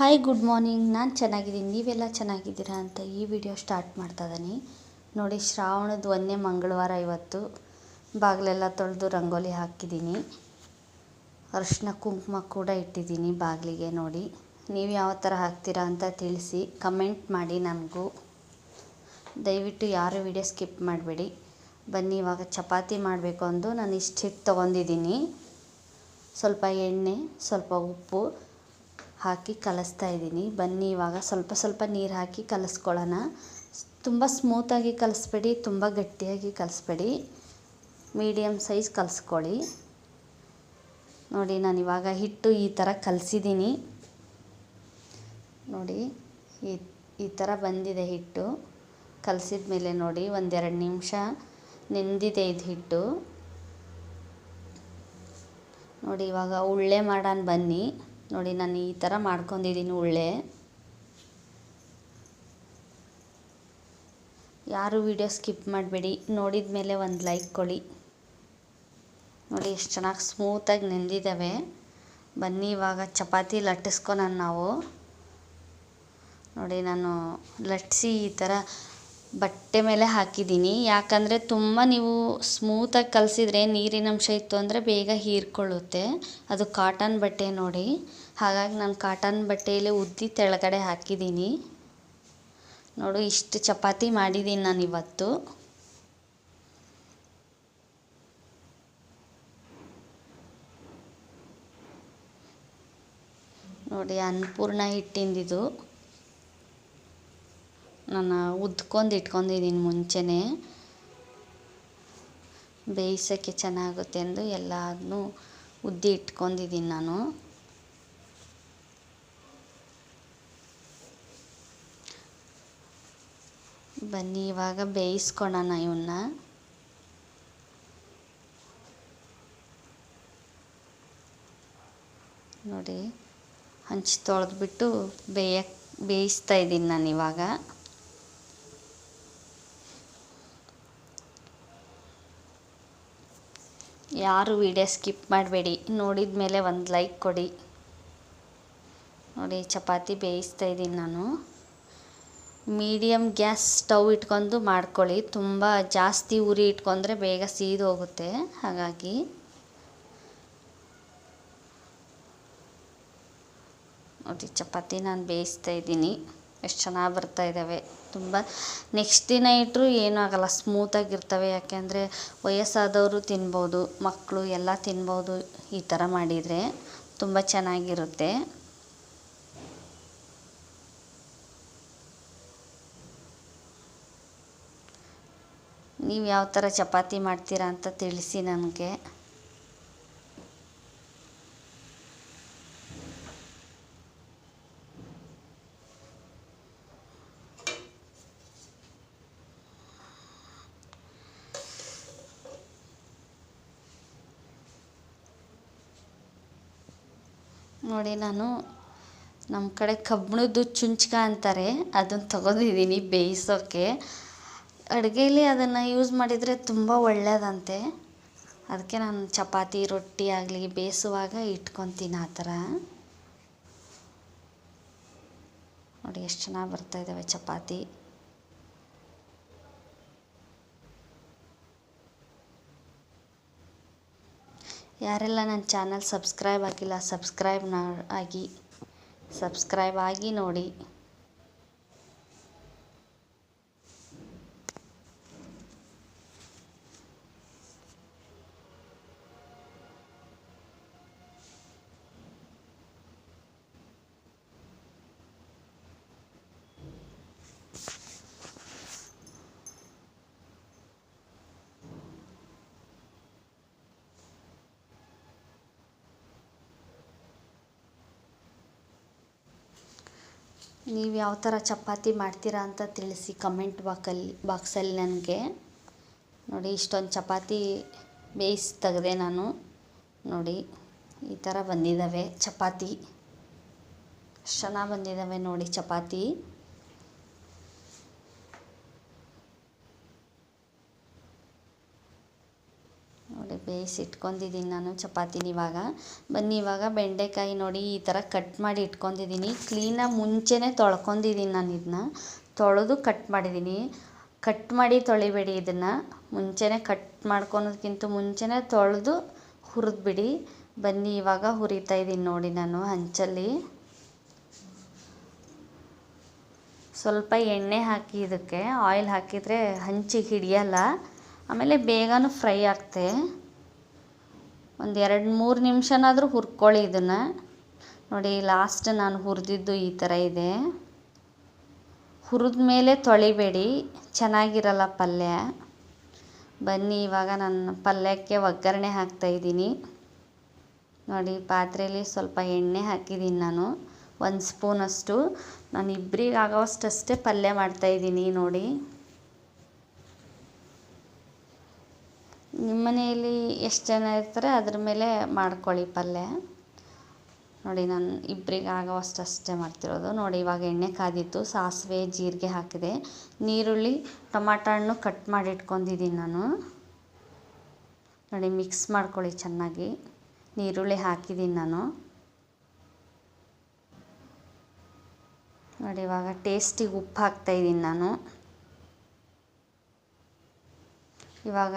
Hi good morning ನಾನು ಚೆನ್ನಾಗಿದ್ದೀನಿ. ನೀವೆಲ್ಲ ಚೆನ್ನಾಗಿದ್ದೀರಾ ಅಂತ ಈ ವಿಡಿಯೋ ಸ್ಟಾರ್ಟ್ ಮಾಡ್ತಾ ಇದ್ದೀನಿ ನೋಡಿ, ಶ್ರಾವಣದ ಒಂದನೇ ಮಂಗಳವಾರ ಇವತ್ತು. ಬಾಗಿಲೆಲ್ಲ ತೊಳೆದು ರಂಗೋಲಿ ಹಾಕಿದ್ದೀನಿ. ಅರಿಶಿನ ಕುಂಕುಮ ಕೂಡ ಇಟ್ಟಿದ್ದೀನಿ ಬಾಗಿಲಿಗೆ ನೋಡಿ. ನೀವು ಯಾವ ಥರ ಹಾಕ್ತೀರಾ ಅಂತ ತಿಳಿಸಿ ಕಮೆಂಟ್ ಮಾಡಿ ನನಗೂ. ದಯವಿಟ್ಟು ಯಾರು ವಿಡಿಯೋ ಸ್ಕಿಪ್ ಮಾಡಬೇಡಿ. ಬನ್ನಿ, ಇವಾಗ ಚಪಾತಿ ಮಾಡಬೇಕು ಅಂದು ನಾನು ಇಷ್ಟು ಹಿಟ್ಟು ತೊಗೊಂಡಿದ್ದೀನಿ. ಸ್ವಲ್ಪ ಎಣ್ಣೆ, ಸ್ವಲ್ಪ ಉಪ್ಪು. ಹಾಕಿ ಕಲಿಸ್ತಾ ಇದ್ದೀನಿ. ಬನ್ನಿ, ಇವಾಗ ಸ್ವಲ್ಪ ಸ್ವಲ್ಪ ನೀರು ಹಾಕಿ ಕಲಿಸ್ಕೊಳ್ಳೋಣ. ತುಂಬ ಸ್ಮೂತಾಗಿ ಕಲಿಸ್ಬೇಡಿ, ತುಂಬ ಗಟ್ಟಿಯಾಗಿ ಕಲಿಸ್ಬೇಡಿ. Medium size ಕಲಿಸ್ಕೊಳ್ಳಿ. ನೋಡಿ, ನಾನು ಇವಾಗ ಹಿಟ್ಟು ಈ ಥರ ಕಲಸಿದ್ದೀನಿ. ನೋಡಿ, ಈ ಈ ಥರ ಬಂದಿದೆ ಹಿಟ್ಟು. ಕಲಸಿದ ಮೇಲೆ ನೋಡಿ, ಒಂದೆರಡು ನಿಮಿಷ ನೆಂದಿದೆ ಇದು ಹಿಟ್ಟು. ನೋಡಿ, ಇವಾಗ ಉಳ್ಳೆ ಮಾಡೋಣ ಬನ್ನಿ. ನೋಡಿ, ನಾನು ಈ ಥರ ಮಾಡ್ಕೊಂಡಿದ್ದೀನಿ ಉಳ್ಳೆ. ಯಾರು ವಿಡಿಯೋ ಸ್ಕಿಪ್ ಮಾಡಬೇಡಿ. ನೋಡಿದ ಮೇಲೆ ಒಂದು ಲೈಕ್ ಕೊಡಿ. ನೋಡಿ, ಎಷ್ಟು ಚೆನ್ನಾಗಿ ಸ್ಮೂತಾಗಿ ನೆಂದಿದ್ದಾವೆ. ಬನ್ನಿ, ಇವಾಗ ಚಪಾತಿ ಲಟ್ಟಿಸ್ಕೊಳೋಣ ನಾವು. ನೋಡಿ, ನಾನು ಲಟ್ಟಿಸಿ ಈ ಥರ ಬಟ್ಟೆ ಮೇಲೆ ಹಾಕಿದ್ದೀನಿ. ಯಾಕಂದರೆ ತುಂಬ ನೀವು ಸ್ಮೂತಾಗಿ ಕಲಸಿದ್ರೆ ನೀರಿನಂಶ ಇತ್ತು ಅಂದರೆ ಬೇಗ ಹೀರ್ಕೊಳ್ಳುತ್ತೆ. ಅದು ಕಾಟನ್ ಬಟ್ಟೆ ನೋಡಿ. ಹಾಗಾಗಿ ನಾನು ಕಾಟನ್ ಬಟ್ಟೆಯಲ್ಲೇ ಉದ್ದಿ ತೆಳಗಡೆ ಹಾಕಿದ್ದೀನಿ. ನೋಡು, ಇಷ್ಟು ಚಪಾತಿ ಮಾಡಿದ್ದೀನಿ ನಾನು ಇವತ್ತು. ನೋಡಿ, ಅನ್ನಪೂರ್ಣ ಹಿಟ್ಟಿಂದಿದು. ನಾನು ಉದ್ಕೊಂಡು ಇಟ್ಕೊಂಡಿದ್ದೀನಿ ಮುಂಚೆನೇ. ಬೇಯಿಸೋಕ್ಕೆ ಚೆನ್ನಾಗುತ್ತೆ ಎಂದು ಎಲ್ಲದನ್ನೂ ಉದ್ದಿ ಇಟ್ಕೊಂಡಿದ್ದೀನಿ ನಾನು. ಬನ್ನಿ, ಇವಾಗ ಬೇಯಿಸ್ಕೊಳ್ಳೋಣ ಇವನ್ನ ನೋಡಿ, ಹಂಚು ತೊಳೆದ್ಬಿಟ್ಟು ಬೇಯಕ್ಕೆ ಬೇಯಿಸ್ತಾ ಇದ್ದೀನಿ ನಾನು ಇವಾಗ. ಯಾರು ವಿಡಿಯೋ ಸ್ಕಿಪ್ ಮಾಡಬೇಡಿ, ನೋಡಿದ ಮೇಲೆ ಒಂದು ಲೈಕ್ ಕೊಡಿ. ನೋಡಿ, ಚಪಾತಿ ಬೇಯಿಸ್ತಾ ಇದ್ದೀನಿ ನಾನು. ಮೀಡಿಯಮ್ ಗ್ಯಾಸ್ ಸ್ಟವ್ ಇಟ್ಕೊಂಡು ಮಾಡ್ಕೊಳ್ಳಿ. ತುಂಬ ಜಾಸ್ತಿ ಉರಿ ಇಟ್ಕೊಂಡ್ರೆ ಬೇಗ ಸೀದು ಹೋಗುತ್ತೆ. ಹಾಗಾಗಿ ನೋಡಿ, ಚಪಾತಿ ನಾನು ಬೇಯಿಸ್ತಾ ಇದ್ದೀನಿ. ಎಷ್ಟು ಚೆನ್ನಾಗಿ ಬರ್ತಾ ಇದ್ದಾವೆ ತುಂಬ ನೆಕ್ಸ್ಟ್ ದಿನ ಇಟ್ಟರು ಏನೂ ಆಗೋಲ್ಲ. ಸ್ಮೂತಾಗಿರ್ತವೆ ಯಾಕೆಂದರೆ ವಯಸ್ಸಾದವರು ತಿನ್ಬೋದು ಮಕ್ಕಳು ಎಲ್ಲ ತಿನ್ಬೋದು ಈ ಥರ ಮಾಡಿದರೆ ತುಂಬ ಚೆನ್ನಾಗಿರುತ್ತೆ. ನೀವು ಯಾವ ಥರ ಚಪಾತಿ ಮಾಡ್ತೀರಾ ಅಂತ ತಿಳಿಸಿ ನನಗೆ. ನೋಡಿ ನಾನು ನಮ್ಮ ಕಡೆ ಕಬ್ಬಿಣದ್ದು ಚುಂಚ್ಕ ಅಂತಾರೆ ಅದನ್ನು ತಗೊಂಡಿದ್ದೀನಿ ಬೇಯಿಸೋಕ್ಕೆ ಅಡುಗೆಯಲ್ಲಿ ಅದನ್ನು ಯೂಸ್ ಮಾಡಿದರೆ ತುಂಬ ಒಳ್ಳೆಯದಂತೆ ಅದಕ್ಕೆ ನಾನು ಚಪಾತಿ, ರೊಟ್ಟಿ ಆಗಲಿ ಬೇಯಿಸುವಾಗ ಇಟ್ಕೊತೀನಿ ಆ ಥರ. ನೋಡಿ ಎಷ್ಟು ಚೆನ್ನಾಗಿ ಬರ್ತಾಯಿದ್ದಾವೆ ಚಪಾತಿ. ಯಾರೆಲ್ಲ ನನ್ನ ಚಾನಲ್ ಸಬ್ಸ್ಕ್ರೈಬ್ ಆಗಿಲ್ಲ, ಸಬ್ಸ್ಕ್ರೈಬ್ ಆಗಿ ಸಬ್ಸ್ಕ್ರೈಬ್ ಆಗಿ ನೋಡಿ. ನೀವು ಯಾವ ಥರ ಚಪಾತಿ ಮಾಡ್ತೀರಾ ಅಂತ ತಿಳಿಸಿ ಕಮೆಂಟ್ ಬಾಕಲ್ಲಿ ಬಾಕ್ಸಲ್ಲಿ ನನಗೆ. ನೋಡಿ, ಇಷ್ಟೊಂದು ಚಪಾತಿ ಬೇಯಿಸಿ ತೆಗೆದೆ ನಾನು. ನೋಡಿ, ಈ ಥರ ಬಂದಿದ್ದಾವೆ ಚಪಾತಿ. ಚೆನ್ನಾಗಿ ಬಂದಿದ್ದಾವೆ ನೋಡಿ ಚಪಾತಿ. ನೋಡಿ ಬೇಯಿಸಿ ಇಟ್ಕೊಂಡಿದ್ದೀನಿ ನಾನು ಚಪಾತಿನ ಇವಾಗ. ಬನ್ನಿ ಇವಾಗ ಬೆಂಡೆಕಾಯಿ ನೋಡಿ ಈ ಥರ ಕಟ್ ಮಾಡಿ ಇಟ್ಕೊಂಡಿದ್ದೀನಿ. ಕ್ಲೀನಾಗಿ ಮುಂಚೆನೇ ತೊಳ್ಕೊಂಡಿದ್ದೀನಿ ನಾನು ಇದನ್ನ. ತೊಳೆದು ಕಟ್ ಮಾಡಿದ್ದೀನಿ. ಕಟ್ ಮಾಡಿ ತೊಳಿಬೇಡಿ ಇದನ್ನು. ಮುಂಚೆನೇ ಕಟ್ ಮಾಡ್ಕೊಳೋದಕ್ಕಿಂತ ಮುಂಚೆನೇ ತೊಳೆದು ಹುರಿದ್ಬಿಡಿ. ಬನ್ನಿ ಇವಾಗ ಹುರಿತಾ ಇದ್ದೀನಿ ನೋಡಿ ನಾನು ಹಂಚಲ್ಲಿ. ಸ್ವಲ್ಪ ಎಣ್ಣೆ ಹಾಕಿ ಇದಕ್ಕೆ. ಆಯಿಲ್ ಹಾಕಿದರೆ ಹಂಚಿಗೆ ಹಿಡಿಯಲ್ಲ. ಆಮೇಲೆ ಬೇಗನೂ ಫ್ರೈ ಆಗ್ತೆ. ಒಂದು ಎರಡು ಮೂರು ನಿಮಿಷನಾದರೂ ಹುರ್ಕೊಳ್ಳಿ ಇದನ್ನು. ನೋಡಿ ಲಾಸ್ಟ್ ನಾನು ಹುರಿದಿದ್ದು ಈ ಥರ ಇದೆ. ಹುರಿದ ಮೇಲೆ ತೊಳಿಬೇಡಿ. ಚೆನ್ನಾಗಿರಲ್ಲ ಪಲ್ಯ. ಬನ್ನಿ, ಇವಾಗ ನಾನು ಪಲ್ಯಕ್ಕೆ ಒಗ್ಗರಣೆ ಹಾಕ್ತಾಯಿದ್ದೀನಿ ನೋಡಿ, ಪಾತ್ರೆಯಲ್ಲಿ ಸ್ವಲ್ಪ ಎಣ್ಣೆ ಹಾಕಿದ್ದೀನಿ ನಾನು. ಒಂದು ಸ್ಪೂನಷ್ಟು. ನಾನು ಇಬ್ಬರಿಗೆ ಆಗೋವಷ್ಟಷ್ಟೇ ಪಲ್ಯ ಮಾಡ್ತಾಯಿದ್ದೀನಿ ನೋಡಿ. ನಿಮ್ಮ ಮನೆಯಲ್ಲಿ ಎಷ್ಟು ಜನ ಇರ್ತಾರೆ? ಅದ್ರ ಮೇಲೆ ಮಾಡ್ಕೊಳ್ಳಿ ಪಲ್ಯ. ನೋಡಿ, ನಾನು ಇಬ್ಬರಿಗೆ ಆಗೋವಷ್ಟು ಅಷ್ಟೇ ಮಾಡ್ತಿರೋದು. ನೋಡಿ, ಇವಾಗ ಎಣ್ಣೆ ಕಾದಿತ್ತು. ಸಾಸಿವೆ, ಜೀರಿಗೆ ಹಾಕಿದೆ. ನೀರುಳ್ಳಿ, ಟೊಮಾಟೊ ಹಣ್ಣು ಕಟ್ ಮಾಡಿ ಇಟ್ಕೊಂಡಿದ್ದೀನಿ ನಾನು. ನೋಡಿ, ಮಿಕ್ಸ್ ಮಾಡ್ಕೊಳ್ಳಿ ಚೆನ್ನಾಗಿ. ನೀರುಳ್ಳಿ ಹಾಕಿದ್ದೀನಿ ನಾನು. ನೋಡಿ, ಇವಾಗ ಟೇಸ್ಟಿಗೆ ಉಪ್ಪು ಹಾಕ್ತಾಯಿದ್ದೀನಿ ನಾನು. ಇವಾಗ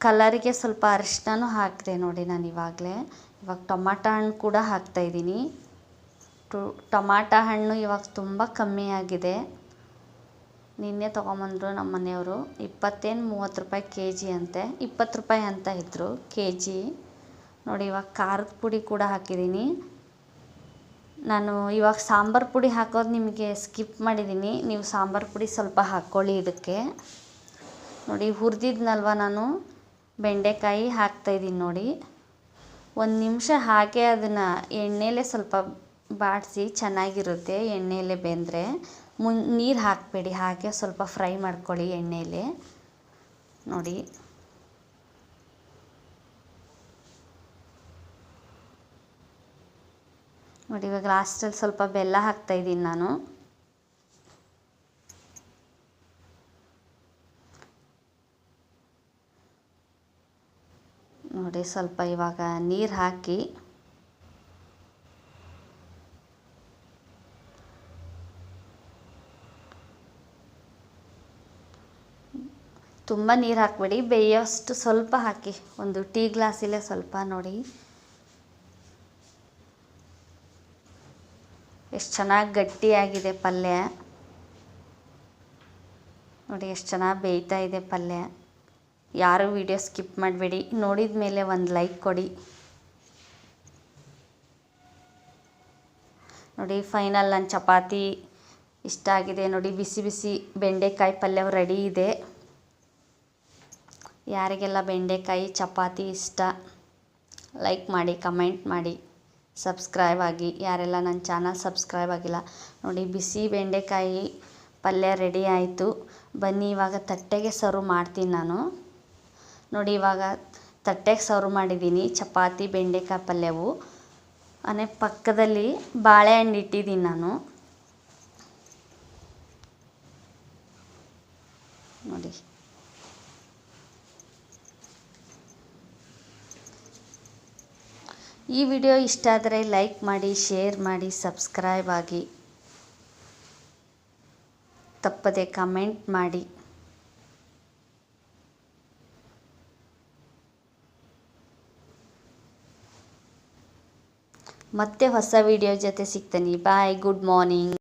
ಕಲರಿಗೆ ಸ್ವಲ್ಪ ಅರಿಶಿನೂ ಹಾಕಿದೆ ನೋಡಿ ನಾನು ಇವಾಗಲೇ. ಇವಾಗ ಟೊಮಾಟೊ ಹಣ್ಣು ಕೂಡ ಹಾಕ್ತಾಯಿದ್ದೀನಿ ಟು, ಟೊಮಾಟೊ ಹಣ್ಣು ಇವಾಗ ತುಂಬ ಕಮ್ಮಿ ಆಗಿದೆ. ನಿನ್ನೆ ತೊಗೊಂಬಂದರು ನಮ್ಮ ಮನೆಯವರು. ಇಪ್ಪತ್ತೇನು ಮೂವತ್ತು ರೂಪಾಯಿ ಕೆ ಜಿ ಅಂತೆ. ಇಪ್ಪತ್ತು ರೂಪಾಯಿ ಅಂತ ಇದ್ದರು ಕೆ ಜಿ ನೋಡಿ ಇವಾಗ ಖಾರದ ಪುಡಿ ಕೂಡ ಹಾಕಿದ್ದೀನಿ. ನಾನು ಇವಾಗ ಸಾಂಬಾರು ಪುಡಿ ಹಾಕೋದು ನಿಮಗೆ ಸ್ಕಿಪ್ ಮಾಡಿದ್ದೀನಿ. ನೀವು ಸಾಂಬಾರು ಪುಡಿ ಸ್ವಲ್ಪ ಹಾಕ್ಕೊಳ್ಳಿ ಇದಕ್ಕೆ. ನೋಡಿ ಹುರಿದಿದ್ನಲ್ವ ನಾನು? ಬೆಂಡೆಕಾಯಿ ಹಾಕ್ತಾಯಿದ್ದೀನಿ ನೋಡಿ. ಒಂದು ನಿಮಿಷ ಹಾಕಿ ಅದನ್ನು ಎಣ್ಣೆಲೇ ಸ್ವಲ್ಪ ಬಾಡಿಸಿ ಚೆನ್ನಾಗಿರುತ್ತೆ ಎಣ್ಣೆಲೇ ಬೆಂದರೆ. ಮುನ್, ನೀರು ಹಾಕಬೇಡಿ ಹಾಕಿ ಸ್ವಲ್ಪ ಫ್ರೈ ಮಾಡ್ಕೊಳ್ಳಿ ಎಣ್ಣೆಲೇ. ನೋಡಿ. ನೋಡಿ ಇವಾಗ ಲಾಸ್ಟಲ್ಲಿ ಸ್ವಲ್ಪ ಬೆಲ್ಲ ಹಾಕ್ತಾಯಿದ್ದೀನಿ ನಾನು. ನೋಡಿ ಸ್ವಲ್ಪ ಇವಾಗ ನೀರು ಹಾಕಿ. ತುಂಬ ನೀರು ಹಾಕಬೇಡಿ, ಬೇಯೋಷ್ಟು ಸ್ವಲ್ಪ ಹಾಕಿ. ಒಂದು ಟೀ ಗ್ಲಾಸಿಲ್ಲೇ ಸ್ವಲ್ಪ ನೋಡಿ. ಎಷ್ಟು ಚೆನ್ನಾಗಿ ಗಟ್ಟಿಯಾಗಿದೆ ಪಲ್ಯ. ನೋಡಿ ಎಷ್ಟು ಚೆನ್ನಾಗಿ ಬೇಯ್ತಾ ಇದೆ ಪಲ್ಯ. ಯಾರು ವಿಡಿಯೋ ಸ್ಕಿಪ್ ಮಾಡಬೇಡಿ. ನೋಡಿದ ಮೇಲೆ ಒಂದು ಲೈಕ್ ಕೊಡಿ. ನೋಡಿ ಫೈನಲ್ ನನ್ನ ಚಪಾತಿ ಇಷ್ಟ ಆಗಿದೆ. ನೋಡಿ, ಬಿಸಿ ಬಿಸಿ ಬೆಂಡೆಕಾಯಿ ಪಲ್ಯ ರೆಡಿ ಇದೆ. ಯಾರಿಗೆಲ್ಲ ಬೆಂಡೆಕಾಯಿ ಚಪಾತಿ ಇಷ್ಟ ಲೈಕ್ ಮಾಡಿ ಕಮೆಂಟ್ ಮಾಡಿ. ಸಬ್ಸ್ಕ್ರೈಬ್ ಆಗಿ. ಯಾರೆಲ್ಲ ನನ್ನ ಚಾನಲ್ ಸಬ್ಸ್ಕ್ರೈಬ್ ಆಗಿಲ್ಲ, ನೋಡಿ, ಬಿಸಿ ಬೆಂಡೆಕಾಯಿ ಪಲ್ಯ ರೆಡಿ ಆಯಿತು. ಬನ್ನಿ, ಇವಾಗ ತಟ್ಟೆಗೆ ಸರ್ವ್ ಮಾಡ್ತೀನಿ ನಾನು. ನೋಡಿ ಇವಾಗ ತಟ್ಟೆಗೆ ಸರ್ವ್ ಮಾಡಿದ್ದೀನಿ, ಚಪಾತಿ, ಬೆಂಡೆಕಾಯಿ ಪಲ್ಯವು. ಅನೆ ಪಕ್ಕದಲ್ಲಿ ಬಾಳೆಹಣ್ಣು ಇಟ್ಟಿದ್ದೀನಿ ನಾನು. ನೋಡಿ. ಈ ವಿಡಿಯೋ ಇಷ್ಟ ಆದರೆ ಲೈಕ್ ಮಾಡಿ, ಶೇರ್ ಮಾಡಿ, ಸಬ್ಸ್ಕ್ರೈಬ್ ಆಗಿ. ತಪ್ಪದೆ ಕಮೆಂಟ್ ಮಾಡಿ. ಮತ್ತೆ ಹೊಸ ವಿಡಿಯೋ ಜೊತೆ ಸಿಗ್ತೀನಿ. Bye good morning